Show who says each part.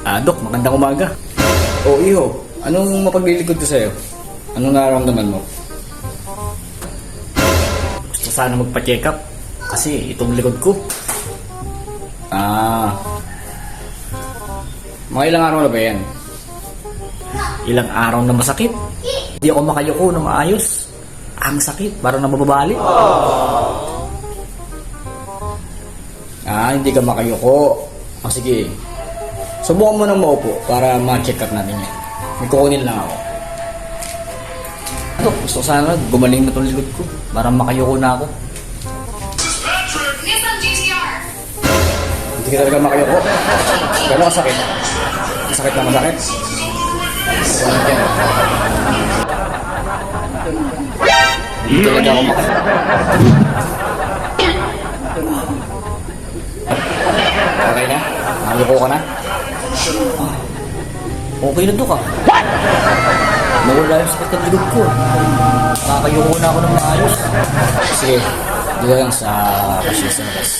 Speaker 1: Ah, Dok, magandang umaga. O, Iho, anong mapaglilikod ko sa'yo? Anong nararamdaman mo? Gusto sana magpa-check up kasi itong likod ko. Ah. Mga ilang araw na ba yan? Ilang araw na masakit? Hindi ako makayuko na maayos. Ang sakit, parang nababali. Ah, hindi ka makayuko. Ah, sige. Subukan mo nang maupo para ma-check up natin yan. May kukunin lang ako. Ano, gusto ko sana gumaling na itong likod ko. Para makayuko na ako.
Speaker 2: Nissan GTR.
Speaker 1: Hindi ka talaga makayuko. Gano'n kasakit? Masakit na masakit? Ganun yan. Hindi talaga ako makayuko. Okay na? Nakayuko ka na? Okay na to ka. What? Nawala yung sakit ng likod ko. Nakakayuko na ako ng maayos. Sige, dito lang sa pasyon sa labas.